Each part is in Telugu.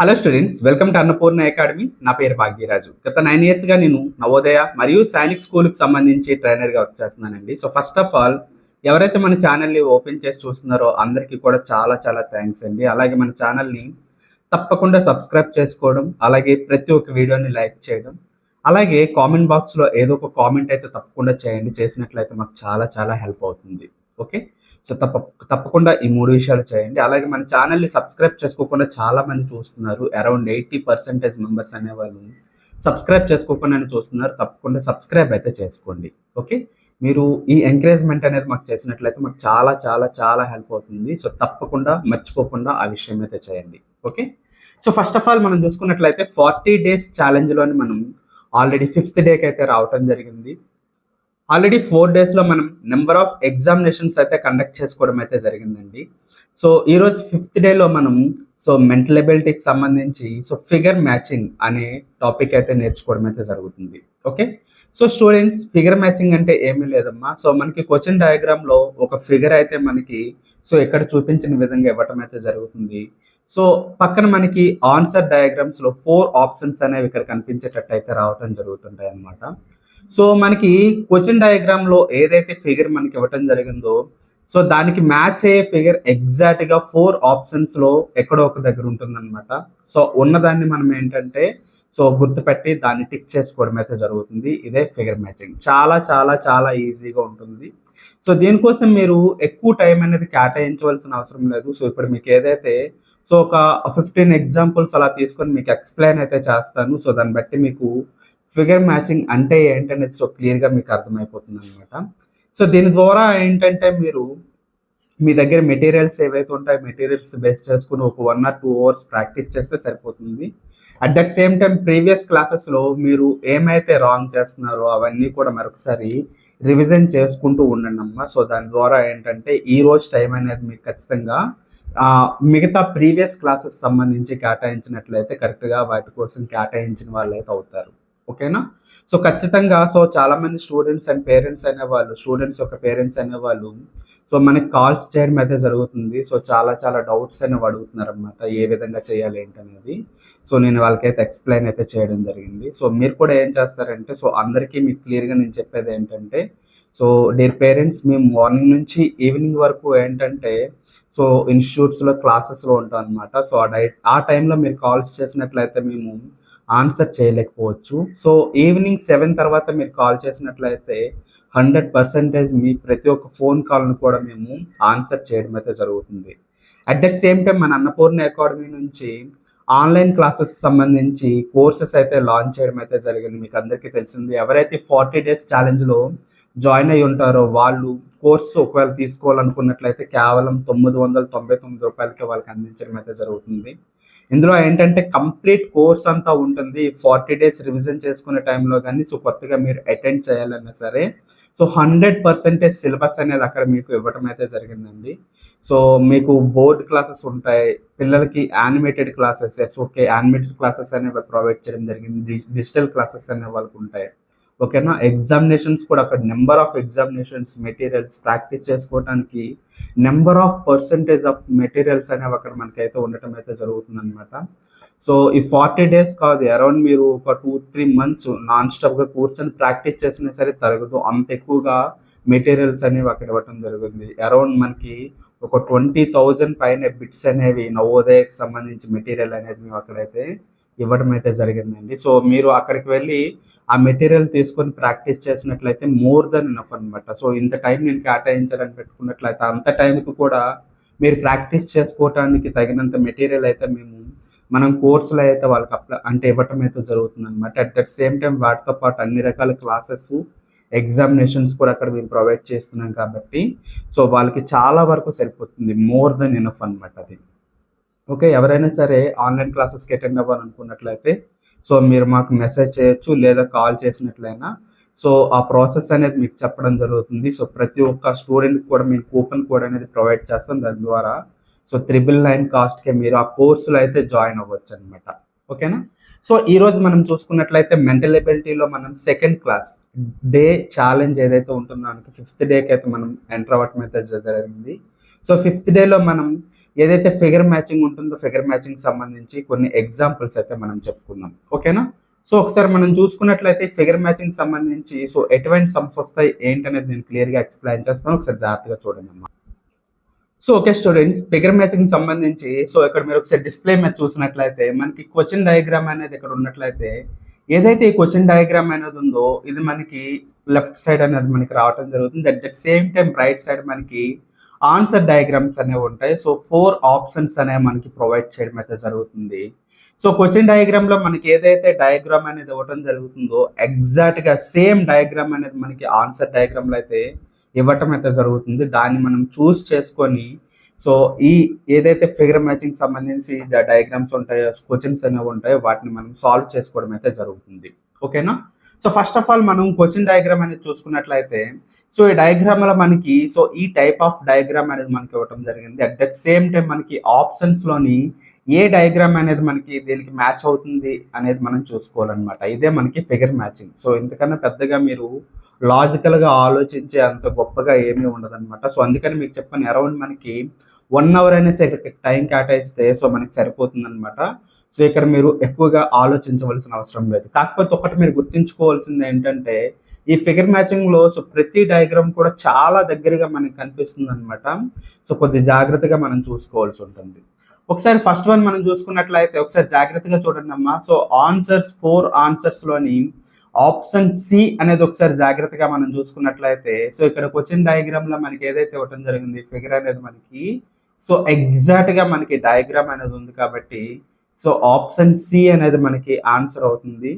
Hello students welcome to Annapurna academy నా పేరు భాగ్యరాజు. గత నైన్ ఇయర్స్గా నేను నవోదయ మరియు సైనిక్ స్కూల్కి సంబంధించి ట్రైనర్గా వర్క్ చేస్తున్నానండి. సో ఫస్ట్ ఆఫ్ ఆల్ ఎవరైతే మన ఛానల్ని ఓపెన్ చేసి చూస్తున్నారో అందరికీ కూడా చాలా చాలా థ్యాంక్స్ అండి. అలాగే మన ఛానల్ని తప్పకుండా సబ్స్క్రైబ్ చేసుకోవడం అలాగే ప్రతి ఒక్క వీడియోని లైక్ చేయడం అలాగే కామెంట్ బాక్స్లో ఏదో ఒక కామెంట్ అయితే తప్పకుండా చేయండి. చేసినట్లయితే మాకు చాలా చాలా హెల్ప్ అవుతుంది. ఓకే సో తప్ప తప్పకుండా ఈ మూడు విషయాలు చేయండి. అలాగే మన ఛానల్ని సబ్స్క్రైబ్ చేసుకోకుండా చాలా మంది చూస్తున్నారు. అరౌండ్ ఎయిటీ పర్సెంటేజ్ మెంబర్స్ అనేవాళ్ళు సబ్స్క్రైబ్ చేసుకోకుండా చూస్తున్నారు. తప్పకుండా సబ్స్క్రైబ్ అయితే చేసుకోండి. ఓకే? మీరు ఈ ఎంకరేజ్మెంట్ అనేది మాకు చేసినట్లయితే మాకు చాలా చాలా చాలా హెల్ప్ అవుతుంది. సో తప్పకుండా మర్చిపోకుండా ఆ విషయం అయితే చేయండి. Okay? So first of all మనం చూసుకున్నట్లయితే ఫార్టీ డేస్ ఛాలెంజ్లోని మనం ఆల్రెడీ ఫిఫ్త్ డేకి అయితే రావటం జరిగింది. ఆల్రెడీ ఫోర్ డేస్లో మనం నెంబర్ ఆఫ్ ఎగ్జామినేషన్స్ అయితే కండక్ట్ చేసుకోవడం అయితే జరిగిందండి. సో ఈరోజు ఫిఫ్త్ డేలో మనం సో మెంటల్ ఎబిలిటీకి సంబంధించి సో ఫిగర్ మ్యాచింగ్ అనే టాపిక్ అయితే నేర్చుకోవడం అయితే జరుగుతుంది. Okay so students figure matching అంటే ఏమీ లేదమ్మా. సో మనకి క్వశ్చన్ డయాగ్రామ్లో ఒక ఫిగర్ అయితే మనకి సో ఇక్కడ చూపించిన విధంగా ఇవ్వటం అయితే జరుగుతుంది. సో పక్కన మనకి ఆన్సర్ డయాగ్రామ్స్లో ఫోర్ ఆప్షన్స్ అనేవి ఇక్కడ కనిపించేటట్టు అయితే రావటం జరుగుతుంటాయి అన్నమాట సో మనకి క్వశ్చన్ డయాగ్రామ్లో ఏదైతే ఫిగర్ మనకి ఇవ్వటం జరిగిందో సో దానికి మ్యాచ్ అయ్యే ఫిగర్ ఎగ్జాక్ట్గా ఫోర్ ఆప్షన్స్లో ఎక్కడో ఒక దగ్గర ఉంటుందన్నమాట. సో ఉన్నదాన్ని మనం ఏంటంటే సో గుర్తుపెట్టి దాన్ని టిక్ చేసుకోవడం అయితే జరుగుతుంది. ఇదే ఫిగర్ మ్యాచింగ్. చాలా చాలా చాలా ఈజీగా ఉంటుంది. సో దీనికోసం మీరు ఎక్కువ టైం అనేది కేటాయించవలసిన అవసరం లేదు. సో ఇప్పుడు మీకు ఏదైతే సో ఒక ఫిఫ్టీన్ ఎగ్జాంపుల్స్ అలా తీసుకొని మీకు ఎక్స్ప్లెయిన్ అయితే చేస్తాను. సో దాన్ని బట్టి మీకు ఫిగర్ మ్యాచింగ్ అంటే ఏంటనేది సో క్లియర్గా మీకు అర్థమైపోతుంది అనమాట సో దీని ద్వారా ఏంటంటే మీరు మీ దగ్గర మెటీరియల్స్ ఏవైతే ఉంటాయో మెటీరియల్స్ బేస్ చేసుకుని ఒక one or two hours practice చేస్తే సరిపోతుంది. At that same time previous క్లాసెస్లో మీరు ఏమైతే రాంగ్ చేస్తున్నారో అవన్నీ కూడా మరొకసారి రివిజన్ చేసుకుంటూ ఉండండి అమ్మా సో దాని ద్వారా ఏంటంటే ఈ రోజు టైం అనేది మీకు ఖచ్చితంగా మిగతా ప్రీవియస్ క్లాసెస్ సంబంధించి కేటాయించినట్లయితే కరెక్ట్గా వాటి కోసం కేటాయించిన వాళ్ళు అయితే అవుతారు. ఓకేనా? సో ఖచ్చితంగా సో చాలా మంది స్టూడెంట్స్ అండ్ పేరెంట్స్ అనేవాళ్ళు స్టూడెంట్స్ యొక్క పేరెంట్స్ అనేవాళ్ళు సో మనకి కాల్స్ చేయడం అయితే జరుగుతుంది. సో చాలా చాలా డౌట్స్ అనేవి అడుగుతున్నారు అనమాట ఏ విధంగా చేయాలి ఏంటనేది. సో నేను వాళ్ళకైతే ఎక్స్ప్లెయిన్ అయితే చేయడం జరిగింది. సో మీరు కూడా ఏం చేస్తారంటే సో అందరికీ మీకు క్లియర్గా నేను చెప్పేది ఏంటంటే సో డేర్ పేరెంట్స్ మేము మార్నింగ్ నుంచి ఈవినింగ్ వరకు ఏంటంటే సో ఇన్స్టిట్యూట్స్లో క్లాసెస్లో ఉంటాం అనమాట సో ఆ డై ఆ టైంలో మీరు కాల్స్ చేసినట్లయితే మేము ఆన్సర్ చేయలేకపోవచ్చు. సో ఈవినింగ్ సెవెన్ తర్వాత మీరు కాల్ చేసినట్లయితే హండ్రెడ్ పర్సెంటేజ్ మీ ప్రతి ఒక్క ఫోన్ కాల్ను కూడా మేము ఆన్సర్ చేయడం అయితే జరుగుతుంది. అట్ ద సేమ్ టైం మన అన్నపూర్ణ అకాడమీ నుంచి ఆన్లైన్ క్లాసెస్ సంబంధించి కోర్సెస్ అయితే లాంచ్ చేయడం అయితే జరిగింది. మీకు అందరికీ తెలిసింది. ఎవరైతే ఫార్టీ డేస్ ఛాలెంజ్లో జాయిన్ అయి ఉంటారో వాళ్ళు కోర్సు ఒకవేళ తీసుకోవాలనుకున్నట్లయితే కేవలం తొమ్మిది వందల తొంభై తొమ్మిది రూపాయలకి వాళ్ళకి అందించడం అయితే జరుగుతుంది. ఇందులో ఏంటంటే కంప్లీట్ కోర్స్ అంతా ఉంటుంది. ఫార్టీ డేస్ రివిజన్ చేసుకునే టైంలో కానీ సో కొత్తగా మీరు అటెండ్ చేయాలన్నా సరే సో హండ్రెడ్ పర్సెంటేజ్ సిలబస్ అనేది అక్కడ మీకు ఇవ్వటం అయితే జరిగిందండి. సో మీకు బోర్డ్ క్లాసెస్ ఉంటాయి. పిల్లలకి animated classes okay animated classes అనేవి ప్రొవైడ్ చేయడం జరిగింది. డిజిటల్ క్లాసెస్ అనే వాళ్ళకి ఉంటాయి. ఓకేనా? ఎగ్జామినేషన్స్ కూడా అక్కడ number of examinations materials practice చేసుకోవడానికి number of percentage of materials అనేవి అక్కడ మనకైతే ఉండటం అయితే జరుగుతుంది అనమాట సో ఈ ఫార్టీ డేస్ కాదు అరౌండ్ మీరు ఒక టూ త్రీ మంత్స్ నాన్ స్టాప్గా కూర్చొని ప్రాక్టీస్ చేసినా సరే తరగదు. అంత ఎక్కువగా మెటీరియల్స్ అనేవి అక్కడ ఇవ్వటం జరుగుతుంది. అరౌండ్ మనకి ఒక ట్వంటీ థౌజండ్ పైన బిట్స్ అనేవి నవోదయకి సంబంధించి మెటీరియల్ అనేది మేము అక్కడైతే ఇవ్వడం అయితే జరిగిందండి. సో మీరు అక్కడికి వెళ్ళి ఆ మెటీరియల్ తీసుకొని ప్రాక్టీస్ చేసినట్లయితే మోర్ దెన్ ఇనఫ్ అనమాట సో ఇంత టైం నేను కేటాయించాలని పెట్టుకున్నట్లయితే అంత టైంకి కూడా మీరు ప్రాక్టీస్ చేసుకోవటానికి తగినంత మెటీరియల్ అయితే మేము మనం కోర్సులో అయితే వాళ్ళకి అప్లై అంటే ఇవ్వటం అయితే జరుగుతుంది అనమాట అట్ దట్ సేమ్ టైం వాటితో పాటు అన్ని రకాల క్లాసెస్ ఎగ్జామినేషన్స్ కూడా అక్కడ మేము ప్రొవైడ్ చేస్తున్నాం కాబట్టి సో వాళ్ళకి చాలా వరకు సరిపోతుంది. మోర్ దెన్ ఇనఫ్ అనమాట అది. ఓకే ఎవరైనా సరే ఆన్లైన్ క్లాసెస్కి అటెండ్ అవ్వాలనుకున్నట్లయితే సో మీరు మాకు మెసేజ్ చేయొచ్చు లేదా కాల్ చేసినట్లయినా. సో ఆ ప్రాసెస్ అనేది మీకు చెప్పడం జరుగుతుంది. సో ప్రతి ఒక్క స్టూడెంట్కి కూడా మేము కూపన్ కోడ్ అనేది ప్రొవైడ్ చేస్తాం దాని ద్వారా. సో త్రిబుల్ నైన్ కాస్ట్కే మీరు ఆ కోర్సులో అయితే జాయిన్ అవ్వచ్చు అనమాట ఓకేనా? సో ఈ రోజు మనం చూసుకున్నట్లయితే మెంటల్ ఎబిలిటీలో మనం సెకండ్ క్లాస్ డే ఛాలెంజ్ ఏదైతే ఉంటుందో ఫిఫ్త్ డేకి అయితే మనం ఎంటర్ అవ్వటం అయితే జరిగింది. సో ఫిఫ్త్ డేలో మనం ఏదైతే ఫిగర్ మ్యాచింగ్ ఉంటుందో ఫిగర్ మ్యాచింగ్ సంబంధించి కొన్ని ఎగ్జాంపుల్స్ అయితే మనం చెప్పుకుందాం. ఓకేనా? సో ఒకసారి మనం చూసుకున్నట్లయితే ఫిగర్ మ్యాచింగ్ సంబంధించి సో ఎటువంటి సమ్స్ వస్తాయి ఏంటనేది నేను క్లియర్గా ఎక్స్ప్లెయిన్ చేస్తాను. ఒకసారి జాగ్రత్తగా చూడండి అమ్మా. So okay students figure matching సంబంధించి సో ఇక్కడ మీరు ఒకసారి డిస్ప్లే మీద చూసినట్లయితే మనకి క్వశ్చన్ డయాగ్రామ్ అనేది ఇక్కడ ఉన్నట్లయితే ఏదైతే ఈ క్వశ్చన్ డయాగ్రామ్ అనేది ఉందో ఇది మనకి లెఫ్ట్ సైడ్ అనేది మనకి రావడం జరుగుతుంది. At the same time right side మనకి ఆన్సర్ డయాగ్రామ్స్ అనేవి ఉంటాయి. సో ఫోర్ ఆప్షన్స్ అనేవి మనకి ప్రొవైడ్ చేయడం అయితే జరుగుతుంది. సో క్వశ్చన్ డయాగ్రామ్లో మనకి ఏదైతే డయాగ్రామ్ అనేది ఇవ్వడం జరుగుతుందో ఎగ్జాక్ట్గా సేమ్ డయాగ్రామ్ అనేది మనకి ఆన్సర్ డయాగ్రామ్లో అయితే ఇవ్వటం అయితే జరుగుతుంది. దాన్ని మనం చూస్ చేసుకొని సో ఈ ఏదైతే ఫిగర్ మ్యాచింగ్ సంబంధించి డయాగ్రామ్స్ ఉంటాయో క్వశ్చన్స్ అనేవి ఉంటాయో వాటిని మనం సాల్వ్ చేసుకోవడం అయితే జరుగుతుంది. ఓకేనా? సో ఫస్ట్ ఆఫ్ ఆల్ మనం క్వశ్చన్ డయాగ్రామ్ అనేది చూసుకున్నట్లయితే సో ఈ డయాగ్రామ్లో మనకి సో ఈ టైప్ ఆఫ్ డయాగ్రామ్ అనేది మనకి ఇవ్వటం జరిగింది. అట్ దట్ సేమ్ టైం మనకి ఆప్షన్స్లోని ఏ డయాగ్రామ్ అనేది మనకి దీనికి మ్యాచ్ అవుతుంది అనేది మనం చూసుకోవాలన్నమాట. ఇదే మనకి ఫిగర్ మ్యాచింగ్ సో ఇంతకన్నా పెద్దగా మీరు లాజికల్గా ఆలోచించే అంత గొప్పగా ఏమీ ఉండదన్నమాట. సో అందుకని మీకు చెప్పాను అరౌండ్ మనకి వన్ అవర్ అనేసి టైం కేటాయిస్తే సో మనకి సరిపోతుంది అనమాట సో ఇక్కడ మీరు ఎక్కువగా ఆలోచించవలసిన అవసరం లేదు. కాకపోతే ఒకటి మీరు గుర్తుంచుకోవాల్సింది ఏంటంటే ఈ ఫిగర్ మ్యాచింగ్లో సో ప్రతి డయాగ్రామ్ కూడా చాలా దగ్గరగా మనకి కనిపిస్తుంది అనమాట సో కొద్ది జాగ్రత్తగా మనం చూసుకోవాల్సి ఉంటుంది. ఒకసారి ఫస్ట్ వన్ మనం చూసుకున్నట్లయితే ఒకసారి జాగ్రత్తగా చూడండి అమ్మా. సో ఆన్సర్స్ ఫోర్ ఆన్సర్స్లోని ఆప్షన్ సి అనేది ఒకసారి జాగ్రత్తగా మనం చూసుకున్నట్లయితే సో ఇక్కడ క్వశ్చన్ డయాగ్రామ్లో మనకి ఏదైతే ఇవ్వటం జరిగింది ఫిగర్ అనేది మనకి సో ఎగ్జాక్ట్గా మనకి డయాగ్రామ్ అనేది ఉంది కాబట్టి సో ఆప్షన్ సి అనేది మనకి ఆన్సర్ అవుతుంది.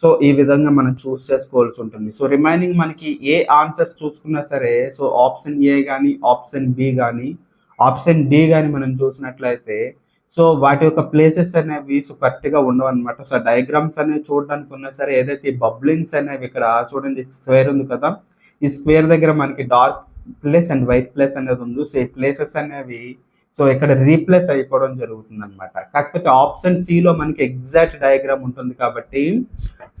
సో ఈ విధంగా మనం చూస్ చేసుకోవాల్సి ఉంటుంది. సో రిమైనింగ్ మనకి ఏ ఆన్సర్స్ చూసుకున్నా సరే సో ఆప్షన్ ఏ కానీ ఆప్షన్ బి కానీ ఆప్షన్ డి కానీ మనం చూసినట్లయితే సో వాటి యొక్క ప్లేసెస్ అనేవి సో కరెక్ట్గా ఉండవు అనమాట సో డయాగ్రామ్స్ అనేవి చూడడానికి ఉన్నా సరే ఏదైతే బబ్లింగ్స్ అనేవి ఇక్కడ చూడండి స్క్వేర్ ఉంది కదా ఈ స్క్వేర్ దగ్గర మనకి dark place and white place అనేది ఉంది. సో ఈ ప్లేసెస్ అనేవి సో ఇక్కడ రీప్లేస్ అయిపోవడం జరుగుతుంది అనమాట కాకపోతే ఆప్షన్ సిలో మనకి ఎగ్జాక్ట్ డయాగ్రామ్ ఉంటుంది కాబట్టి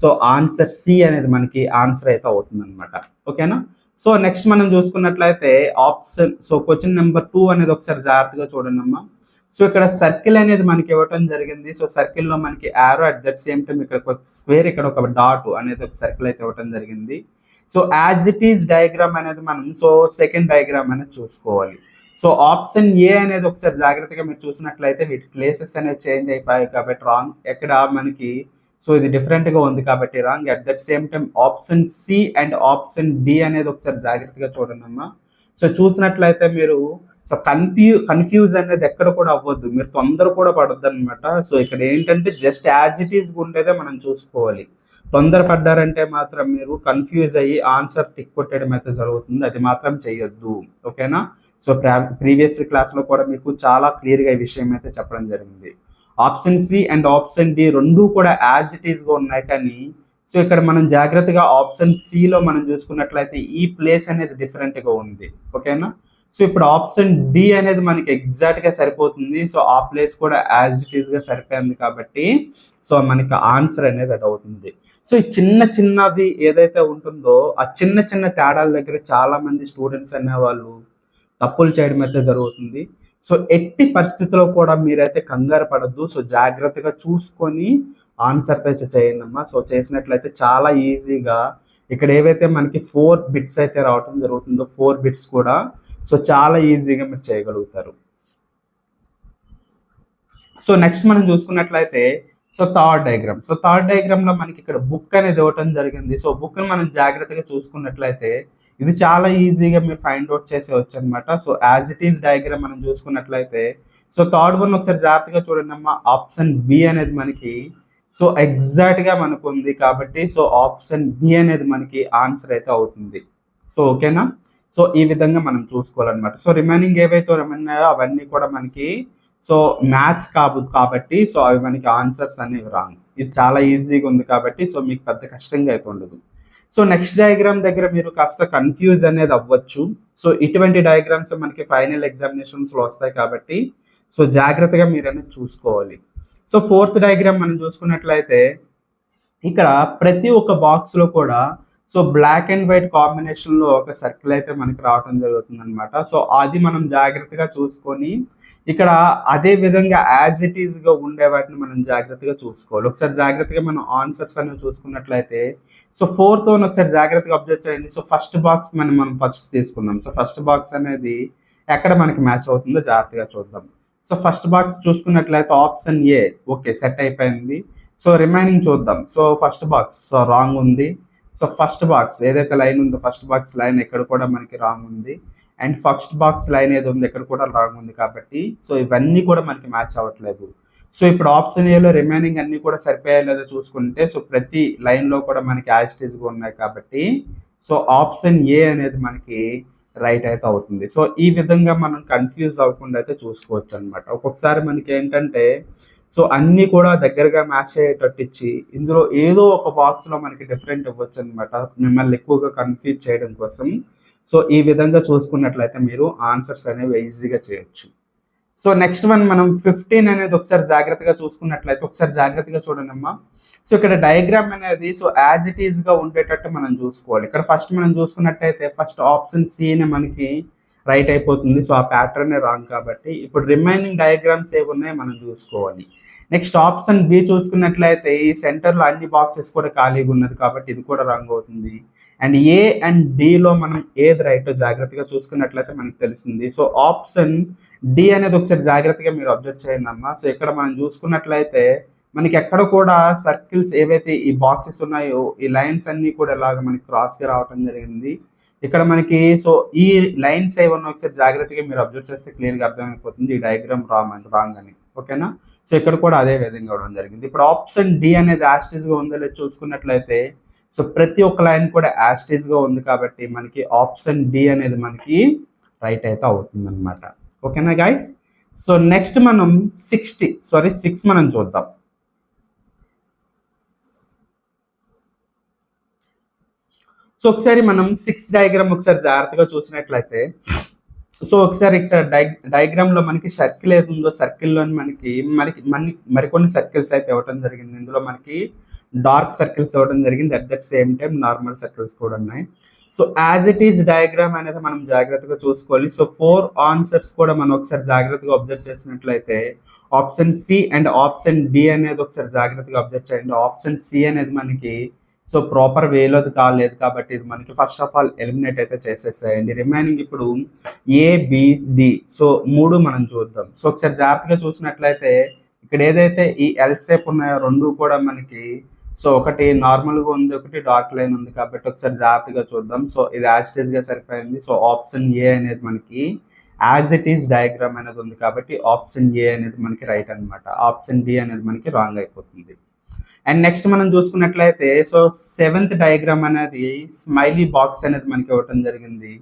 సో ఆన్సర్ సి అనేది మనకి ఆన్సర్ అయితే అవుతుంది అనమాట ఓకేనా? సో నెక్స్ట్ మనం చూసుకున్నట్లయితే option so question number two అనేది ఒకసారి జాగ్రత్తగా చూడండి అమ్మా సో ఇక్కడ సర్కిల్ అనేది మనకి ఇవ్వటం జరిగింది. సో సర్కిల్లో మనకి ఆరో అట్ దట్ సేమ్ టైం ఇక్కడ ఒక స్క్వేర్ ఇక్కడ ఒక డాట్ అనేది ఒక సర్కిల్ అయితే ఇవ్వటం జరిగింది. So as it is diagram అనేది మనం సో సెకండ్ డయాగ్రామ్ అనేది చూసుకోవాలి. సో ఆప్షన్ ఏ అనేది ఒకసారి జాగ్రత్తగా మీరు చూసినట్లయితే వీటి ప్లేసెస్ అనేవి చేంజ్ అయిపోయాయి కాబట్టి రాంగ్ ఎక్కడ మనకి సో ఇది డిఫరెంట్గా ఉంది కాబట్టి wrong at that same time option C and option D అనేది ఒకసారి జాగ్రత్తగా చూడండి అమ్మా. సో చూసినట్లయితే మీరు సో కన్ఫ్యూ కన్ఫ్యూజ్ అనేది ఎక్కడ కూడా అవ్వద్దు. మీరు తొందర కూడా పడద్దు అనమాట సో ఇక్కడ ఏంటంటే జస్ట్ యాజ్ ఇట్ ఈస్ ఉండేదే మనం చూసుకోవాలి. తొందర పడ్డారంటే మాత్రం మీరు కన్ఫ్యూజ్ అయ్యి ఆన్సర్ టిక్ కొట్టడం అయితే జరుగుతుంది. అది మాత్రం చేయొద్దు. ఓకేనా సో ప్రీవియస్ క్లాస్లో కూడా మీకు చాలా క్లియర్గా ఈ విషయం అయితే చెప్పడం జరిగింది. Option C and option D రెండు కూడా యాజ్ ఇట్ ఈస్గా ఉన్నాయి కానీ సో ఇక్కడ మనం జాగ్రత్తగా ఆప్షన్ సిలో మనం చూసుకున్నట్లయితే ఈ ప్లేస్ అనేది డిఫరెంట్గా ఉంది. ఓకేనా సో ఇప్పుడు ఆప్షన్ డి అనేది మనకి ఎగ్జాక్ట్గా సరిపోతుంది. సో ఆ ప్లేస్ కూడా యాజ్ ఇట్ ఈస్గా సరిపోయింది కాబట్టి సో మనకి ఆన్సర్ అనేది అది అవుతుంది. సో ఈ చిన్న చిన్నది ఏదైతే ఉంటుందో ఆ చిన్న చిన్న తేడాల దగ్గర చాలామంది స్టూడెంట్స్ అనే వాళ్ళు తప్పులు చేయడం అయితే జరుగుతుంది. సో ఎట్టి పరిస్థితిలో కూడా మీరైతే కంగారు పడద్దు. సో జాగ్రత్తగా చూసుకొని ఆన్సర్ అయితే చేయండి అమ్మా. సో చేసినట్లయితే చాలా ఈజీగా ఇక్కడ ఏవైతే మనకి ఫోర్ బిట్స్ అయితే రావటం జరుగుతుందో ఫోర్ బిట్స్ కూడా సో చాలా ఈజీగా మీరు చేయగలుగుతారు. సో నెక్స్ట్ మనం చూసుకున్నట్లయితే so third diagram. So third డయాగ్రామ్లో మనకి ఇక్కడ బుక్ అనేది ఇవ్వటం జరిగింది. సో బుక్ మనం జాగ్రత్తగా చూసుకున్నట్లయితే ఇది చాలా ఈజీగా మీరు ఫైండ్ అవుట్ చేసేవచ్చు అనమాట so as it is diagram మనం చూసుకున్నట్లయితే సో థర్డ్ వన్ ఒకసారి జాగ్రత్తగా చూడండి అమ్మా. ఆప్షన్ బి అనేది మనకి సో ఎగ్జాక్ట్గా మనకు ఉంది కాబట్టి సో ఆప్షన్ బి అనేది మనకి ఆన్సర్ అయితే అవుతుంది. సో ఓకేనా సో ఈ విధంగా మనం చూసుకోవాలన్నమాట. సో రిమైనింగ్ ఏవైతే ఉన్నాయో అవన్నీ కూడా మనకి సో మ్యాచ్ కాదు కాబట్టి సో అవి మనకి ఆన్సర్స్ అనేవి రాంగ్ ఇది చాలా ఈజీగా ఉంది కాబట్టి సో మీకు పెద్ద కష్టంగా అయితే ఉండదు. సో నెక్స్ట్ డయాగ్రామ్ దగ్గర మీరు కాస్త కన్ఫ్యూజ్ అనేది అవ్వచ్చు. సో ఇటువంటి డయాగ్రామ్స్ మనకి ఫైనల్ ఎగ్జామినేషన్స్లో వస్తాయి కాబట్టి సో జాగ్రత్తగా మీరు అనేది చూసుకోవాలి. సో ఫోర్త్ డయాగ్రామ్ మనం చూసుకున్నట్లయితే ఇక్కడ ప్రతి ఒక్క బాక్స్లో కూడా సో బ్లాక్ అండ్ వైట్ కాంబినేషన్లో ఒక సర్కిల్ అయితే మనకి రావడం జరుగుతుంది అనమాట సో అది మనం జాగ్రత్తగా చూసుకొని ఇక్కడ అదే విధంగా యాజ్ ఇట్ ఈస్గా ఉండే వాటిని మనం జాగ్రత్తగా చూసుకోవాలి. ఒకసారి జాగ్రత్తగా మనం ఆన్సర్స్ అనేవి చూసుకున్నట్లయితే సో ఫోర్త్ వన్ ఒకసారి జాగ్రత్తగా అబ్జర్వ్ చేయండి. సో ఫస్ట్ బాక్స్ మనం మనం ఫస్ట్ తీసుకుందాం. సో ఫస్ట్ బాక్స్ అనేది ఎక్కడ మనకి మ్యాచ్ అవుతుందో జాగ్రత్తగా చూద్దాం. సో ఫస్ట్ బాక్స్ చూసుకున్నట్లయితే ఆప్షన్ ఏ ఓకే సెట్ అయిపోయింది. సో రిమైనింగ్ చూద్దాం. So first box so wrong ఉంది. సో ఫస్ట్ బాక్స్ ఏదైతే లైన్ ఉందో ఫస్ట్ బాక్స్ లైన్ ఎక్కడ కూడా మనకి రాంగ్ ఉంది. అండ్ ఫస్ట్ బాక్స్ లైన్ ఏదో ఉంది ఎక్కడ కూడా రాంగ్ ఉంది కాబట్టి. సో ఇవన్నీ కూడా మనకి మ్యాచ్ అవ్వట్లేదు. సో ఇప్పుడు ఆప్షన్ ఏలో రిమైనింగ్ అన్ని కూడా సరిపోయా లేదో చూసుకుంటే సో ప్రతి లైన్లో కూడా మనకి యాజిటీస్గా ఉన్నాయి కాబట్టి సో ఆప్షన్ ఏ అనేది మనకి రైట్ అయితే అవుతుంది. సో ఈ విధంగా మనం కన్ఫ్యూజ్ అవ్వకుండా అయితే చూసుకోవచ్చు అనమాట ఒక్కొక్కసారి మనకి ఏంటంటే సో అన్నీ కూడా దగ్గరగా మ్యాచ్ అయ్యేటట్టు ఇచ్చి ఇందులో ఏదో ఒక బాక్స్లో మనకి డిఫరెంట్ ఇవ్వచ్చు అనమాట మిమ్మల్ని ఎక్కువగా కన్ఫ్యూజ్ చేయడం కోసం. సో ఈ విధంగా చూసుకున్నట్లయితే మీరు ఆన్సర్స్ అనేవి ఈజీగా చేయొచ్చు. సో నెక్స్ట్ వన్ మనం ఫిఫ్టీన్ అనేది ఒకసారి జాగ్రత్తగా చూసుకున్నట్లయితే ఒకసారి జాగ్రత్తగా చూడండి అమ్మా. సో ఇక్కడ డయాగ్రామ్ అనేది సో యాజ్ ఇట్ ఈస్గా ఉండేటట్టు మనం చూసుకోవాలి. ఇక్కడ ఫస్ట్ మనం చూసుకున్నట్టయితే ఫస్ట్ ఆప్షన్ సీనే మనకి రైట్ అయిపోతుంది. సో ఆ ప్యాటర్నే రాంగ్ కాబట్టి ఇప్పుడు రిమైనింగ్ డయాగ్రామ్స్ ఏవి ఉన్నాయో మనం చూసుకోవాలి. నెక్స్ట్ ఆప్షన్ బి చూసుకున్నట్లయితే ఈ సెంటర్లో అన్ని బాక్సెస్ కూడా ఖాళీగా ఉన్నది కాబట్టి ఇది కూడా రాంగ్ అవుతుంది. అండ్ ఏ అండ్ డిలో మనం ఏది రైట్ జాగ్రత్తగా చూసుకున్నట్లయితే మనకి తెలుస్తుంది. సో ఆప్షన్ డి అనేది ఒకసారి జాగ్రత్తగా మీరు అబ్జర్వ్ చేయండి అమ్మా. సో ఇక్కడ మనం చూసుకున్నట్లయితే మనకి ఎక్కడ కూడా సర్కిల్స్ ఏవైతే ఈ బాక్సెస్ ఉన్నాయో ఈ లైన్స్ అన్ని కూడా ఇలాగ మనకి క్రాస్గా రావటం జరిగింది. ఇక్కడ మనకి సో ఈ లైన్స్ ఏమన్నా ఒకసారి జాగ్రత్తగా మీరు అబ్జర్వ్ చేస్తే క్లియర్గా అర్థమైపోతుంది. ఈ డయాగ్రామ్ రాంగ్ రాంగ్ అని ఓకేనా సో ఇక్కడ కూడా అదే విధంగా అవడం జరిగింది. ఇప్పుడు ఆప్షన్ డి అనేది యాస్టిస్గా ఉందో లేదో చూసుకున్నట్లయితే సో ప్రతి ఒక్క లైన్ కూడా యాస్టేజ్గా ఉంది కాబట్టి మనకి ఆప్షన్ డి అనేది మనకి రైట్ అయితే అవుతుంది అనమాట ఓకేనా గాయస్ సో నెక్స్ట్ మనం సిక్స్టీ సారీ సిక్స్ మనం చూద్దాం. సో ఒకసారి మనం సిక్స్ డయాగ్రామ్ ఒకసారి జాగ్రత్తగా చూసినట్లయితే సో ఒకసారి ఇక్కడ డై డయాగ్రామ్లో మనకి సర్కిల్ ఏది ఉందో సర్కిల్లో మనకి మనకి మన మరికొన్ని సర్కిల్స్ అయితే ఇవ్వడం జరిగింది. ఇందులో మనకి డార్క్ సర్కిల్స్ ఇవ్వడం జరిగింది. At that same time normal circles కూడా ఉన్నాయి. So as it is diagram అనేది మనం జాగ్రత్తగా చూసుకోవాలి. సో ఫోర్ ఆన్సర్స్ కూడా మనం ఒకసారి జాగ్రత్తగా అబ్జర్వ్ చేసినట్లయితే option C and option D అనేది ఒకసారి జాగ్రత్తగా అబ్జర్వ్ చేయండి. ఆప్షన్ సి అనేది మనకి సో ప్రాపర్ వేలోది కాలేదు కాబట్టి ఇది మనకి ఫస్ట్ ఆఫ్ ఆల్ ఎలిమినేట్ అయితే చేసేసాయండి. రిమైనింగ్ ఇప్పుడు ఏ డి సో మూడు మనం చూద్దాం. సో ఒకసారి జాగ్రత్తగా చూసినట్లయితే ఇక్కడ ఏదైతే ఈ ఎల్ షేప్ ఉన్నాయో రెండు కూడా మనకి సో ఒకటి నార్మల్గా ఉంది ఒకటి డార్క్ లైన్ ఉంది కాబట్టి ఒకసారి జాగ్రత్తగా చూద్దాం. సో ఇది యాజ్ సరిపోయింది. సో ఆప్షన్ ఏ అనేది మనకి యాజ్ ఇట్ ఈస్ డయాగ్రామ్ అనేది ఉంది కాబట్టి ఆప్షన్ ఏ అనేది మనకి రైట్ అనమాట ఆప్షన్ బి అనేది మనకి రాంగ్ అయిపోతుంది. అండ్ నెక్స్ట్ మనం చూసుకున్నట్లయితే సో సెవెంత్ డయాగ్రామ్ అనేది స్మైలీ బాక్స్ అనేది మనకి ఇవ్వటం జరిగింది.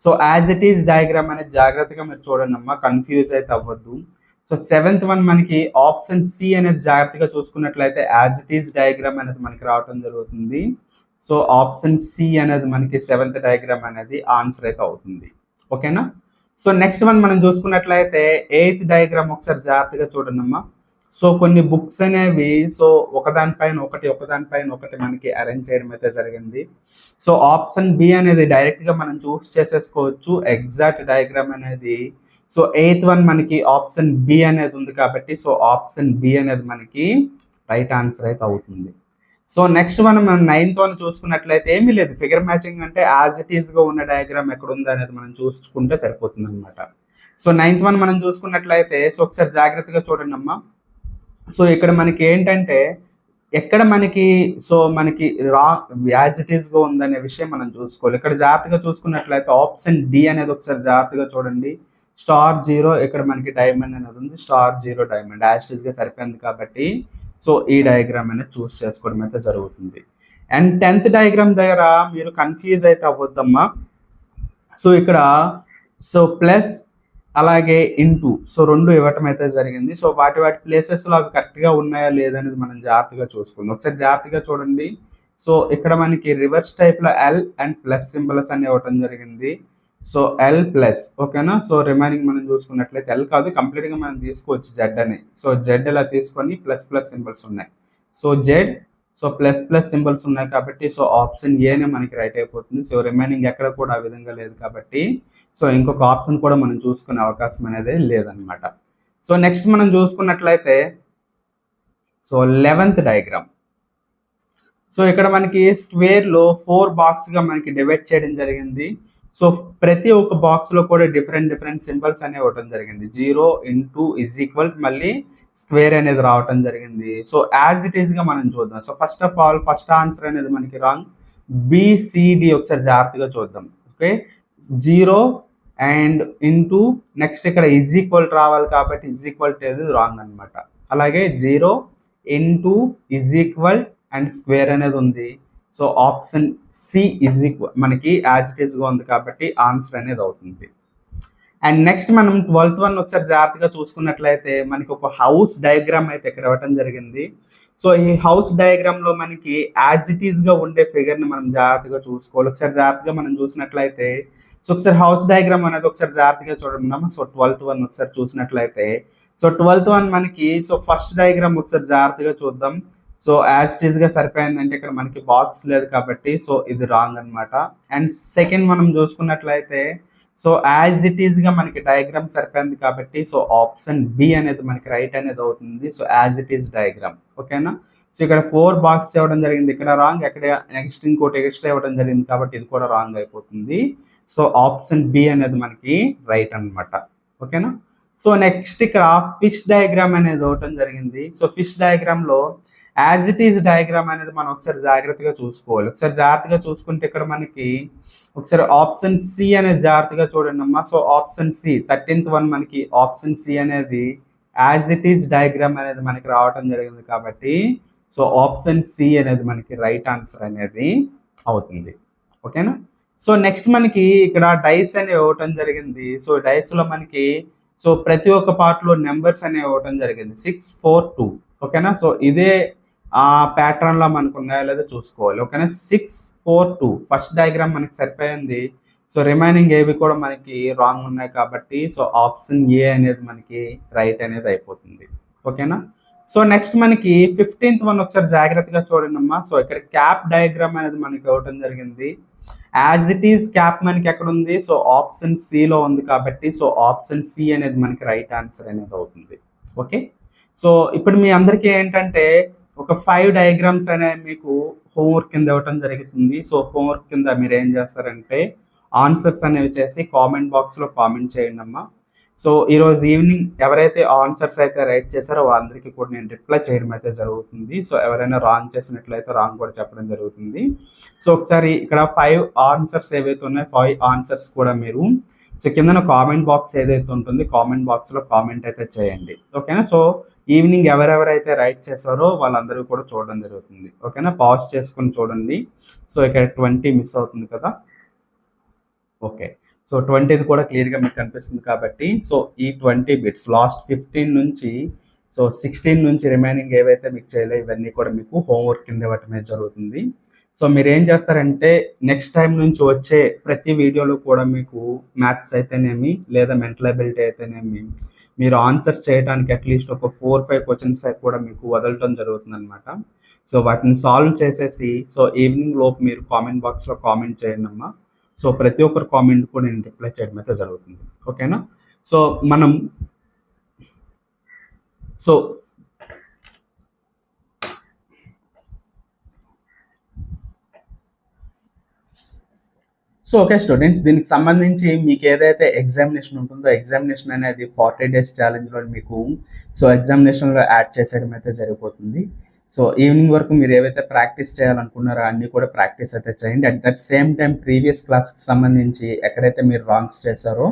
So as it is diagram అనేది జాగ్రత్తగా మీరు చూడండి అమ్మా కన్ఫ్యూజ్ అయితే అవ్వద్దు. సో సెవెంత్ వన్ మనకి ఆప్షన్ సి అనేది జాగ్రత్తగా చూసుకున్నట్లయితే యాజ్ ఇట్ ఈస్ డయాగ్రామ్ అనేది మనకి రావటం జరుగుతుంది. సో ఆప్షన్ సి అనేది మనకి సెవెంత్ డయాగ్రామ్ అనేది ఆన్సర్ అయితే అవుతుంది. ఓకేనా సో నెక్స్ట్ వన్ మనం చూసుకున్నట్లయితే ఎయిత్ డయాగ్రామ్ ఒకసారి జాగ్రత్తగా చూడండమ్మా సో కొన్ని బుక్స్ అనేవి సో ఒకదానిపైన ఒకటి ఒకదానిపైన ఒకటి మనకి అరేంజ్ చేయడం అయితే జరిగింది. సో ఆప్షన్ బి అనేది డైరెక్ట్గా మనం చూస్ చేసేసుకోవచ్చు. ఎగ్జాక్ట్ డయాగ్రామ్ అనేది సో ఎయిత్ వన్ మనకి ఆప్షన్ బి అనేది ఉంది కాబట్టి సో ఆప్షన్ బి అనేది మనకి రైట్ ఆన్సర్ అయితే అవుతుంది. సో నెక్స్ట్ మనం నైన్త్ వన్ చూసుకున్నట్లయితే ఏమీ లేదు. ఫిగర్ మ్యాచింగ్ అంటే యాజ్ ఇట్ ఈస్గా ఉన్న డయాగ్రామ్ ఎక్కడ ఉంది అనేది మనం చూసుకుంటే సరిపోతుంది అనమాట సో నైన్త్ వన్ మనం చూసుకున్నట్లయితే సో ఒకసారి జాగ్రత్తగా చూడండి అమ్మా. సో ఇక్కడ మనకి ఏంటంటే ఎక్కడ మనకి సో మనకి రా యాజ్ ఇట్ ఈస్గా ఉందనే విషయం మనం చూసుకోవాలి. ఇక్కడ జాగ్రత్తగా చూసుకున్నట్లయితే ఆప్షన్ డి అనేది ఒకసారి జాగ్రత్తగా చూడండి. స్టార్ జీరో ఇక్కడ మనకి డైమండ్ అనేది ఉంది. Star zero diamond. యాజ్గా సరిపోయింది కాబట్టి సో ఈ డయాగ్రామ్ అనేది చూస్ చేసుకోవడం అయితే జరుగుతుంది. అండ్ టెన్త్ డయాగ్రామ్ దగ్గర మీరు కన్ఫ్యూజ్ అయితే అవ్వద్దమ్మా. సో ఇక్కడ సో ప్లస్ అలాగే ఇంటూ సో రెండు ఇవ్వటం అయితే జరిగింది. సో వాటి వాటి ప్లేసెస్లో అవి కరెక్ట్గా ఉన్నాయా లేదనేది మనం జాగ్రత్తగా చూసుకుందాం. ఒకసారి జాగ్రత్తగా చూడండి. సో ఇక్కడ మనకి రివర్స్ టైప్లో ఎల్ అండ్ ప్లస్ సింబల్స్ అని ఇవ్వటం జరిగింది. సో ఎల్ ప్లస్ ఓకేనా సో రిమైనింగ్ మనం చూసుకున్నట్లయితే ఎల్ కాదు కంప్లీట్గా మనం తీసుకోవచ్చు జెడ్ అని. సో జెడ్ ఇలా తీసుకొని? ప్లస్ ప్లస్ సింబల్స్ ఉన్నాయి. So Z so plus plus symbols ఉన్నాయి కాబట్టి సో ఆప్షన్ ఏనే మనకి రైట్ అయిపోతుంది. సో రిమైనింగ్ ఎక్కడ కూడా ఆ విధంగా లేదు కాబట్టి సో ఇంకొక ఆప్షన్ కూడా మనం చూసుకునే అవకాశం అనేది లేదనమాట సో నెక్స్ట్ మనం చూసుకున్నట్లయితే సో లెవెంత్ డయాగ్రామ్ సో ఇక్కడ మనకి స్క్వేర్లో ఫోర్ బాక్స్గా మనకి డివైడ్ చేయడం జరిగింది. సో ప్రతి ఒక్క బాక్స్లో కూడా డిఫరెంట్ డిఫరెంట్ సింబల్స్ అనేవి ఇవ్వడం జరిగింది. జీరో ఇంటూ ఇజ్ ఈక్వల్ మళ్ళీ స్క్వేర్ అనేది రావటం జరిగింది. సో యాజ్ ఇట్ ఈస్గా మనం చూద్దాం. So first of all first answer అనేది మనకి రాంగ్ బిసిడి ఒకసారి జాగ్రత్తగా చూద్దాం. Okay zero and into next ఇక్కడ ఇజ్ ఈక్వల్ రావాలి కాబట్టి ఇజ్ ఈక్వల్ అనేది రాంగ్ అనమాట అలాగే zero into is equal and square అనేది ఉంది. సో ఆప్షన్ సి ఈజ్ మనకి యాజ్ ఇట్ ఈస్గా ఉంది కాబట్టి ఆన్సర్ అనేది అవుతుంది. అండ్ నెక్స్ట్ మనం ట్వెల్త్ వన్ ఒకసారి జాగ్రత్తగా చూసుకున్నట్లయితే మనకి ఒక హౌస్ డయాగ్రామ్ అయితే ఇక్కడ ఇవ్వటం జరిగింది. సో ఈ హౌస్ డయాగ్రామ్లో మనకి యాజ్ ఇట్ ఈస్గా ఉండే ఫిగర్ని మనం జాగ్రత్తగా చూసుకోవాలి. ఒకసారి జాగ్రత్తగా మనం చూసినట్లయితే సో ఒకసారి హౌస్ డయాగ్రామ్ అనేది ఒకసారి జాగ్రత్తగా చూడడం. సో ట్వెల్త్ వన్ ఒకసారి చూసినట్లయితే సో ట్వెల్త్ వన్ మనకి సో ఫస్ట్ డయాగ్రామ్ ఒకసారి జాగ్రత్తగా చూద్దాం. సో యాజ్ ఇట్ ఈస్గా సరిపోయిందంటే ఇక్కడ మనకి బాక్స్ లేదు కాబట్టి సో ఇది రాంగ్ అన్నమాట. అండ్ సెకండ్ మనం చూసుకున్నట్లయితే సో యాజ్ ఇట్ ఈస్గా మనకి డయాగ్రామ్ సరిపోయింది కాబట్టి సో ఆప్షన్ బి అనేది మనకి రైట్ అనేది అవుతుంది. So as it is diagram ఓకేనా సో ఇక్కడ ఫోర్ బాక్స్ ఇవ్వడం జరిగింది. ఇక్కడ రాంగ్ ఎక్కడ నెక్స్ట్ ఇంకోటి ఎక్స్ట్రా ఇవ్వడం జరిగింది కాబట్టి ఇది కూడా రాంగ్ అయిపోతుంది. సో ఆప్షన్ బి అనేది మనకి రైట్ అన్నమాట ఓకేనా సో నెక్స్ట్ ఇక్కడ ఫిష్ డయాగ్రామ్ అనేది ఇవ్వటం జరిగింది. సో ఫిష్ డయాగ్రామ్లో లో యాజ్ ఇట్ ఈస్ డయాగ్రామ్ అనేది మనం ఒకసారి జాగ్రత్తగా చూసుకోవాలి. ఒకసారి జాగ్రత్తగా చూసుకుంటే ఇక్కడ మనకి ఒకసారి ఆప్షన్ సి అనేది జాగ్రత్తగా చూడండి అమ్మా. So option C thirteenth one మనకి ఆప్షన్ సి అనేది యాజ్ ఇట్ ఈస్ డయాగ్రామ్ అనేది మనకి రావటం జరిగింది కాబట్టి సో ఆప్షన్ సి అనేది మనకి రైట్ ఆన్సర్ అనేది అవుతుంది. ఓకేనా సో నెక్స్ట్ మనకి ఇక్కడ డైస్ అనేవి ఇవ్వటం జరిగింది. సో డైస్లో మనకి సో ప్రతి ఒక్క పార్ట్లో నెంబర్స్ అనేవి ఇవ్వటం జరిగింది. సిక్స్ ఫోర్ టూ ఓకేనా సో ఇదే ఆ ప్యాటర్న్లో మనకు ఉన్నాయో లేదో చూసుకోవాలి. ఓకేనా? Six four two first diagram మనకి సరిపోయింది. సో రిమైనింగ్ ఏవి కూడా మనకి రాంగ్ ఉన్నాయి కాబట్టి సో ఆప్షన్ ఏ అనేది మనకి రైట్ అనేది అయిపోతుంది. ఓకేనా? సో నెక్స్ట్ మనకి ఫిఫ్టీన్త్ వన్ ఒకసారి జాగ్రత్తగా చూడండి అమ్మా సో ఇక్కడ క్యాప్ డయాగ్రామ్ అనేది మనకి ఇవ్వటం జరిగింది. యాజ్ ఇట్ ఈస్ క్యాప్ మనకి ఎక్కడ ఉంది సో ఆప్షన్ సిలో ఉంది కాబట్టి సో ఆప్షన్ సి అనేది మనకి రైట్ ఆన్సర్ అనేది అవుతుంది. ఓకే సో ఇప్పుడు మీ అందరికీ ఏంటంటే ఒక ఫైవ్ డయాగ్రామ్స్ అనేవి మీకు హోంవర్క్ కింద ఇవ్వటం జరుగుతుంది. సో హోంవర్క్ కింద మీరు ఏం చేస్తారంటే ఆన్సర్స్ అనేవి చేసి కామెంట్ బాక్స్లో కామెంట్ చేయండి అమ్మా. సో ఈరోజు ఈవినింగ్ ఎవరైతే ఆన్సర్స్ అయితే రైట్ చేశారో వాళ్ళందరికీ కూడా నేను రిప్లై చేయడం అయితే జరుగుతుంది. సో ఎవరైనా రాంగ్ చేసినట్లయితే రాంగ్ కూడా చెప్పడం జరుగుతుంది. సో ఒకసారి ఇక్కడ ఫైవ్ ఆన్సర్స్ ఏవైతే ఉన్నాయో ఫైవ్ ఆన్సర్స్ కూడా మీరు సో కింద కామెంట్ బాక్స్ ఏదైతే ఉంటుంది కామెంట్ బాక్స్లో కామెంట్ అయితే చేయండి. ఓకేనా? సో ఈవినింగ్ ఎవరెవరైతే రైట్ చేశారో వాళ్ళందరూ కూడా చూడడం జరుగుతుంది. ఓకేనా? పాజ్ చేసుకొని చూడండి. సో ఇక్కడ ట్వంటీ మిస్ అవుతుంది కదా? ఓకే. సో ట్వంటీది కూడా క్లియర్గా మీకు కనిపిస్తుంది కాబట్టి సో ఈ ట్వంటీ బిట్స్ లాస్ట్ ఫిఫ్టీన్ నుంచి సో సిక్స్టీన్ నుంచి రిమైనింగ్ ఏవైతే మీకు చేయలే ఇవన్నీ కూడా మీకు హోంవర్క్ కింద ఇవ్వటమే జరుగుతుంది. సో మీరు ఏం చేస్తారంటే నెక్స్ట్ టైం నుంచి వచ్చే ప్రతి వీడియోలో కూడా మీకు మ్యాథ్స్ అయితేనేమి లేదా మెంటల్ అబిలిటీ అయితేనేమి మీరు ఆన్సర్స్ చేయడానికి అట్లీస్ట్ ఒక ఫోర్ ఫైవ్ క్వశ్చన్స్ కూడా మీకు వదలటం జరుగుతుంది అనమాట సో వాటిని సాల్వ్ చేసేసి సో ఈవినింగ్ లోపు మీరు కామెంట్ బాక్స్లో కామెంట్ చేయండి అమ్మా. సో ప్రతి ఒక్కరు కామెంట్ కూడా నేను రిప్లై చేయడం అయితే జరుగుతుంది. ఓకేనా సో మనం సో సో ఓకే స్టూడెంట్స్ దీనికి సంబంధించి మీకు ఏదైతే ఎగ్జామినేషన్ ఉంటుందో ఎగ్జామినేషన్ అనేది ఫార్టీ డేస్ ఛాలెంజ్లో మీకు సో ఎగ్జామినేషన్లో యాడ్ చేసేయడం అయితే జరిగిపోతుంది. సో ఈవినింగ్ వరకు మీరు ఏవైతే ప్రాక్టీస్ చేయాలనుకున్నారో అన్ని కూడా ప్రాక్టీస్ అయితే చేయండి. At that same time previous క్లాస్కి సంబంధించి ఎక్కడైతే మీరు రాంగ్స్ చేశారో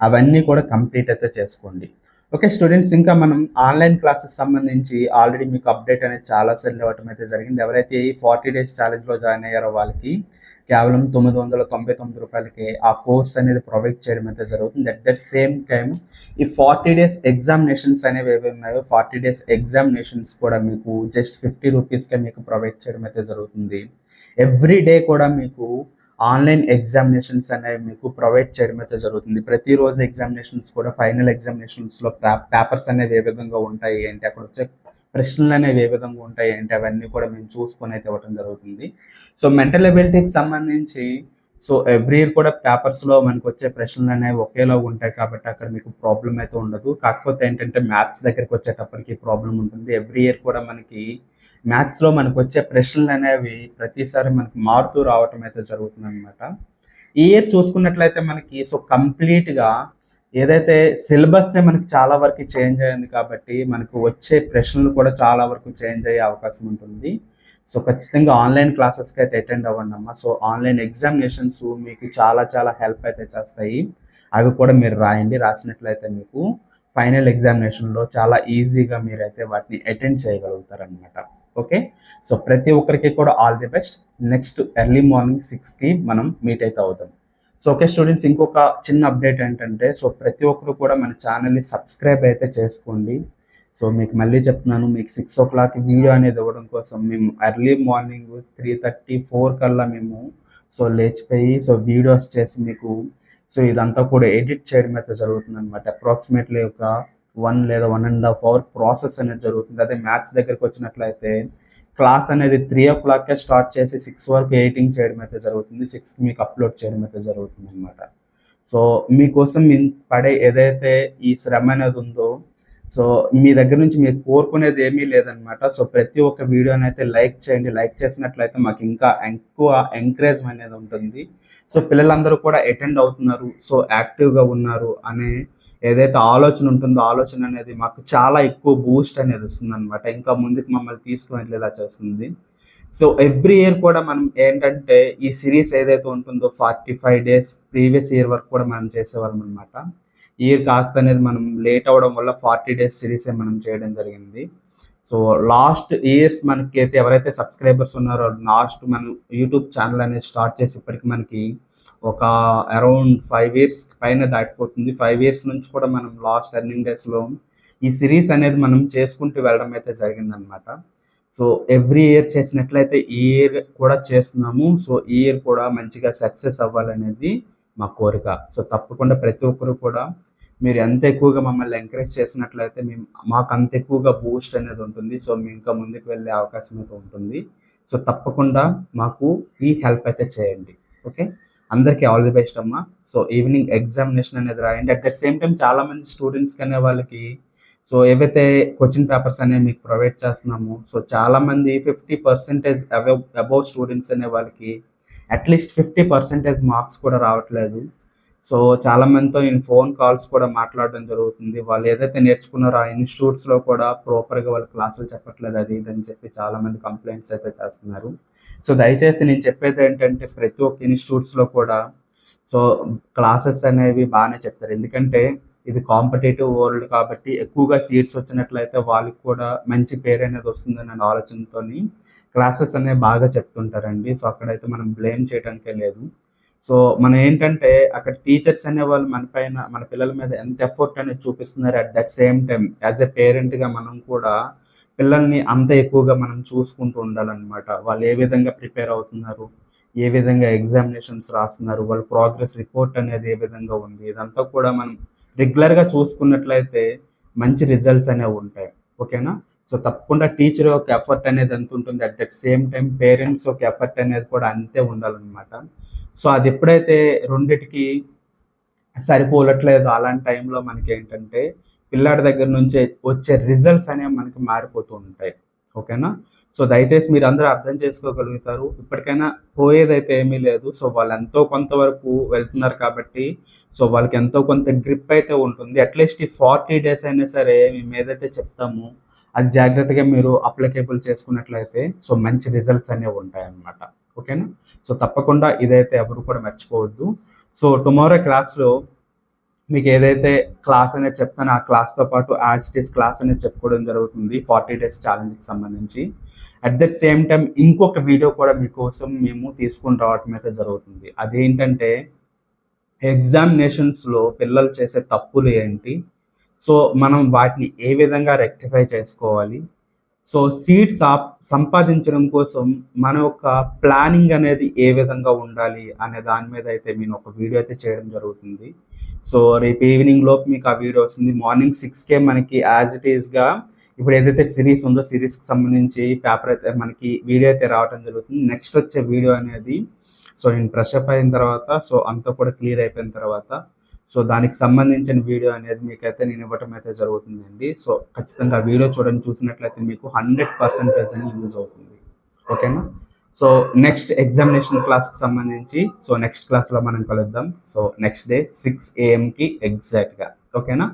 అవన్నీ కూడా కంప్లీట్ అయితే చేసుకోండి. ఓకే స్టూడెంట్స్ ఇంకా మనం ఆన్లైన్ క్లాసెస్ సంబంధించి ఆల్రెడీ మీకు అప్డేట్ అనేది చాలా సార్లు ఇవ్వటం అయితే జరిగింది. ఎవరైతే ఈ ఫార్టీ డేస్ ఛాలెంజ్లో జాయిన్ అయ్యారో వాళ్ళకి కేవలం తొమ్మిది వందల తొంభై తొమ్మిది రూపాయలకి ఆ కోర్స్ అనేది ప్రొవైడ్ చేయడం అయితే జరుగుతుంది. అట్ దట్ సేమ్ టైం ఈ ఫార్టీ డేస్ ఎగ్జామినేషన్స్ అనేవి ఏవి ఉన్నాయో ఫార్టీ డేస్ ఎగ్జామినేషన్స్ కూడా మీకు జస్ట్ ఫిఫ్టీ రూపీస్కే మీకు ప్రొవైడ్ చేయడం అయితే జరుగుతుంది. ఎవ్రీ డే కూడా మీకు ఆన్లైన్ ఎగ్జామినేషన్స్ అనేవి మీకు ప్రొవైడ్ చేయడం అయితే జరుగుతుంది. ప్రతిరోజు ఎగ్జామినేషన్స్ కూడా ఫైనల్ ఎగ్జామినేషన్స్లో పేపర్స్ అనేవి ఏ విధంగా ఉంటాయి ఏంటి అక్కడ వచ్చే ప్రశ్నలు అనేవి ఏ విధంగా ఉంటాయి ఏంటి అవన్నీ కూడా మేము చూసుకొని అయితే ఇవ్వడం జరుగుతుంది. సో మెంటల్ ఎబిలిటీకి సంబంధించి సో ఎవ్రీ ఇయర్ కూడా పేపర్స్లో మనకు వచ్చే ప్రశ్నలు అనేవి ఒకేలా ఉంటాయి కాబట్టి అక్కడ మీకు ప్రాబ్లం అయితే ఉండదు. కాకపోతే ఏంటంటే మ్యాథ్స్ దగ్గరికి వచ్చేటప్పటికి ప్రాబ్లం ఉంటుంది. ఎవ్రీ ఇయర్ కూడా మనకి మ్యాథ్స్లో మనకు వచ్చే ప్రశ్నలు అనేవి ప్రతిసారి మనకి మారుతూ రావటం అయితే జరుగుతుంది అనమాట ఈ ఇయర్ చూసుకున్నట్లయితే మనకి సో కంప్లీట్గా ఏదైతే సిలబస్ మనకి చాలా వరకు చేంజ్ అయింది కాబట్టి మనకు వచ్చే ప్రశ్నలు కూడా చాలా వరకు చేంజ్ అయ్యే అవకాశం ఉంటుంది. సో ఖచ్చితంగా ఆన్లైన్ క్లాసెస్కి అయితే అటెండ్ అవ్వండి అమ్మ. సో ఆన్లైన్ ఎగ్జామినేషన్స్ మీకు చాలా చాలా హెల్ప్ అయితే చేస్తాయి. అవి కూడా మీరు రాయండి. రాసినట్లయితే మీకు ఫైనల్ ఎగ్జామినేషన్లో చాలా ఈజీగా మీరైతే వాటిని అటెండ్ చేయగలుగుతారనమాట ఓకే? సో ప్రతి ఒక్కరికి కూడా all the best. Next early morning సిక్స్కి మనం మీట్ అయితే అవుతాం. సో ఓకే స్టూడెంట్స్ ఇంకొక చిన్న అప్డేట్ ఏంటంటే సో ప్రతి ఒక్కరు కూడా మన ఛానల్ని సబ్స్క్రైబ్ అయితే చేసుకోండి. సో మీకు మళ్ళీ చెప్తున్నాను మీకు సిక్స్ ఓ క్లాక్ వీడియో అనేది ఇవ్వడం కోసం మేము early morning three thirty four కల్లా మేము సో లేచిపోయి సో వీడియోస్ చేసి మీకు సో ఇదంతా కూడా ఎడిట్ చేయడం అయితే జరుగుతుంది అనమాట అప్రాక్సిమేట్లీ ఒక వన్ లేదా one and half hour process అనేది జరుగుతుంది. అదే మ్యాథ్స్ దగ్గరికి వచ్చినట్లయితే క్లాస్ అనేది త్రీ ఓ క్లాక్కే స్టార్ట్ చేసి సిక్స్ వరకు ఎడిటింగ్ చేయడం అయితే జరుగుతుంది. సిక్స్కి మీకు అప్లోడ్ చేయడం అయితే జరుగుతుంది అనమాట సో మీకోసం మీ పడే ఏదైతే ఈ శ్రమ అనేది ఉందో సో మీ దగ్గర నుంచి మీరు కోరుకునేది ఏమీ లేదనమాట సో ప్రతి ఒక్క వీడియోని అయితే లైక్ చేయండి. లైక్ చేసినట్లయితే మాకు ఇంకా ఎక్కువ ఎంకరేజ్ అనేది ఉంటుంది. సో పిల్లలందరూ కూడా అటెండ్ అవుతున్నారు. సో యాక్టివ్గా ఉన్నారు అనే ఏదైతే ఆలోచన ఉంటుందో ఆలోచన అనేది మాకు చాలా ఎక్కువ బూస్ట్ అనేది వస్తుంది అనమాట ఇంకా ముందుకు మమ్మల్ని తీసుకువెళ్ళేలా చేస్తుంది. సో ఎవ్రీ ఇయర్ కూడా మనం ఏంటంటే ఈ సిరీస్ ఏదైతే ఉంటుందో forty five days previous year వరకు కూడా మనం చేసేవాళ్ళం అనమాట ఇయర్ కాస్త అనేది మనం లేట్ అవ్వడం వల్ల ఫార్టీ డేస్ సిరీసే మనం చేయడం జరిగింది. సో లాస్ట్ ఇయర్స్ మనకి అయితే ఎవరైతే సబ్స్క్రైబర్స్ ఉన్నారో లాస్ట్ మనం యూట్యూబ్ ఛానల్ అనేది స్టార్ట్ చేసి ఇప్పటికి మనకి ఒక అరౌండ్ ఫైవ్ ఇయర్స్ పైన దాటిపోతుంది. ఫైవ్ ఇయర్స్ నుంచి కూడా మనం లాస్ట్ రన్నింగ్ డేస్లో ఈ సిరీస్ అనేది మనం చేసుకుంటూ వెళ్ళడం అయితే జరిగిందనమాట సో ఎవ్రీ ఇయర్ చేసినట్లయితే ఈ ఇయర్ కూడా చేస్తున్నాము. సో ఈ ఇయర్ కూడా మంచిగా సక్సెస్ అవ్వాలనేది మా కోరిక. సో తప్పకుండా ప్రతి ఒక్కరు కూడా మీరు ఎంత ఎక్కువగా మమ్మల్ని ఎంకరేజ్ చేసినట్లయితే మేము మాకు అంత ఎక్కువగా బూస్ట్ అనేది ఉంటుంది. సో మేము ఇంకా ముందుకు వెళ్ళే అవకాశం అయితే ఉంటుంది. సో తప్పకుండా మాకు ఈ హెల్ప్ అయితే చేయండి. ఓకే అందరికీ ఆల్ ది బెస్ట్ అమ్మా. సో ఈవినింగ్ ఎగ్జామినేషన్ అనేది రాయండి. అట్ ద సేమ్ టైం చాలా మంది స్టూడెంట్స్కి అనే వాళ్ళకి సో ఏవైతే క్వశ్చన్ పేపర్స్ అనేవి మీకు ప్రొవైడ్ చేస్తున్నాము సో చాలా మంది fifty percentage above above students అనే వాళ్ళకి అట్లీస్ట్ ఫిఫ్టీ పర్సెంటేజ్ మార్క్స్ కూడా రావట్లేదు. సో చాలా మందితో నేను ఫోన్ కాల్స్ కూడా మాట్లాడడం జరుగుతుంది. వాళ్ళు ఏదైతే నేర్చుకున్నారో ఆ ఇన్స్టిట్యూట్స్లో కూడా ప్రాపర్గా వాళ్ళ క్లాసులు చెప్పట్లేదు అది ఇది అని చెప్పి చాలా మంది కంప్లైంట్స్ అయితే చేస్తున్నారు. సో దయచేసి నేను చెప్పేది ఏంటంటే ప్రతి ఒక్క ఇన్స్టిట్యూట్స్లో కూడా సో క్లాసెస్ అనేవి బాగానే చెప్తారు. ఎందుకంటే ఇది కాంపిటేటివ్ వరల్డ్ కాబట్టి ఎక్కువగా సీట్స్ వచ్చినట్లయితే వాళ్ళకి కూడా మంచి పేరు అనేది వస్తుందనే ఆలోచనతో క్లాసెస్ అనేవి బాగా చెప్తుంటారండి. సో అక్కడైతే మనం బ్లేమ్ చేయడానికే లేదు. సో మనం ఏంటంటే అక్కడ టీచర్స్ అనే వాళ్ళు మన పైన మన పిల్లల మీద ఎంత ఎఫర్ట్ అనేది చూపిస్తున్నారు at that same time as a పేరెంట్గా మనం కూడా పిల్లల్ని అంత ఎక్కువగా మనం చూసుకుంటూ ఉండాలన్నమాట. వాళ్ళు ఏ విధంగా ప్రిపేర్ అవుతున్నారు? ఏ విధంగా ఎగ్జామినేషన్స్ రాస్తున్నారు? వాళ్ళ ప్రోగ్రెస్ రిపోర్ట్ అనేది ఏ విధంగా ఉంది? ఇదంతా కూడా మనం రెగ్యులర్గా చూసుకున్నట్లయితే మంచి రిజల్ట్స్ అనేవి ఉంటాయి. ఓకేనా? సో తప్పకుండా టీచర్ ఒక ఎఫర్ట్ అనేది ఎంత ఉంటుంది? At that same time parents ఒక ఎఫర్ట్ అనేది కూడా అంతే ఉండాలన్నమాట. సో అది ఎప్పుడైతే రెండిటికి సరిపోలట్లేదు అలాంటి టైంలో మనకి ఏంటంటే పిల్లాడి దగ్గర నుంచి వచ్చే రిజల్ట్స్ అనేవి మనకి మారిపోతూ ఉంటాయి. ఓకేనా? సో దయచేసి మీరు అందరూ అర్థం చేసుకోగలుగుతారు. ఇప్పటికైనా పోయేదైతే ఏమీ లేదు. సో వాళ్ళు ఎంతో కొంతవరకు వెళ్తున్నారు కాబట్టి సో వాళ్ళకి ఎంతో కొంత గ్రిప్ అయితే ఉంటుంది. అట్లీస్ట్ ఈ ఫార్టీ డేస్ అయినా సరే మేము ఏదైతే చెప్తామో అది జాగ్రత్తగా మీరు అప్లికేబుల్ చేసుకున్నట్లయితే సో మంచి రిజల్ట్స్ అనేవి ఉంటాయన్నమాట. ఓకేనా? సో తప్పకుండా ఇదైతే ఎవరు కూడా మర్చిపోవద్దు. సో టుమారో క్లాస్లో మీకు ఏదైతే క్లాస్ అనేది చెప్తానో ఆ క్లాస్తో పాటు యాజ్ ఇట్ ఈస్ క్లాస్ అనేది చెప్పుకోవడం జరుగుతుంది ఫార్టీ డేస్ ఛాలెంజ్కి సంబంధించి. అట్ దట్ సేమ్ టైం ఇంకొక వీడియో కూడా మీకోసం మేము తీసుకుని రావటం అయితే జరుగుతుంది. అదేంటంటే ఎగ్జామినేషన్స్లో పిల్లలు చేసే తప్పులు ఏంటి? సో మనం వాటిని ఏ విధంగా రెక్టిఫై చేసుకోవాలి? సో సీట్స్ సంపాదించడం కోసం మన యొక్క ప్లానింగ్ అనేది ఏ విధంగా ఉండాలి అనే దాని మీద అయితే నేను ఒక వీడియో అయితే చేయడం జరుగుతుంది. సో రేపు ఈవినింగ్ లోపు మీకు ఆ వీడియో వస్తుంది. మార్నింగ్ సిక్స్కే మనకి యాజ్ ఇట్ ఈస్గా ఇప్పుడు ఏదైతే సిరీస్ ఉందో సిరీస్కి సంబంధించి పేపర్ అయితే మనకి వీడియో అయితే రావడం జరుగుతుంది. నెక్స్ట్ వచ్చే వీడియో అనేది సో నేను ఫ్రెష్ అప్ అయిన తర్వాత సో అంతా కూడా క్లియర్ అయిపోయిన తర్వాత సో దానికి సంబంధించిన వీడియో అనేది మీకైతే నేను ఇవ్వటం అయితే జరుగుతుందండి. సో ఖచ్చితంగా ఆ వీడియో చూడండి చూసినట్లయితే మీకు హండ్రెడ్ పర్సెంటేజ్ అని యూజ్ అవుతుంది. ఓకేనా? సో నెక్స్ట్ ఎగ్జామినేషన్ క్లాస్కి సంబంధించి సో నెక్స్ట్ క్లాస్లో మనం కలుద్దాం. సో నెక్స్ట్ డే సిక్స్ ఏఎంకి ఎగ్జాక్ట్గా. ఓకేనా?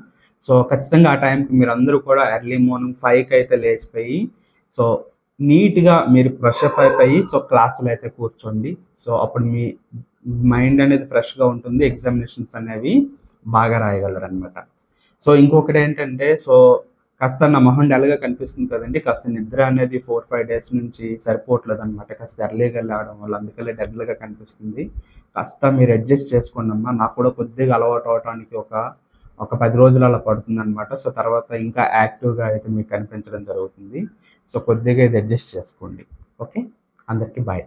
సో ఖచ్చితంగా ఆ టైంకి మీరు అందరూ కూడా ఎర్లీ మార్నింగ్ ఫైవ్కి అయితే లేచిపోయి సో నీట్గా మీరు ఫ్రెష్ అప్ అయిపోయి సో క్లాసులు అయితే కూర్చోండి. సో అప్పుడు మీ మైండ్ అనేది ఫ్రెష్గా ఉంటుంది ఎగ్జామినేషన్స్ అనేవి బాగా రాయగలరు అనమాట సో ఇంకొకటి ఏంటంటే సో కాస్త నా మొహం డల్గా కనిపిస్తుంది కదండి కాస్త నిద్ర అనేది ఫోర్ ఫైవ్ డేస్ నుంచి సరిపోవట్లేదు అనమాట కాస్త ఎర్లీగా వెళ్ళడం వల్ల అందుకనే డల్గా కనిపిస్తుంది. కాస్త మీరు అడ్జస్ట్ చేసుకోండి అమ్మా నాకు కూడా కొద్దిగా అలవాటు అవడానికి ఒక ఒక పది రోజులు అలా పడుతుంది అనమాట సో తర్వాత ఇంకా యాక్టివ్గా అయితే మీకు కనిపించడం జరుగుతుంది. సో కొద్దిగా ఇది అడ్జస్ట్ చేసుకోండి. ఓకే? అందరికీ బాయ్.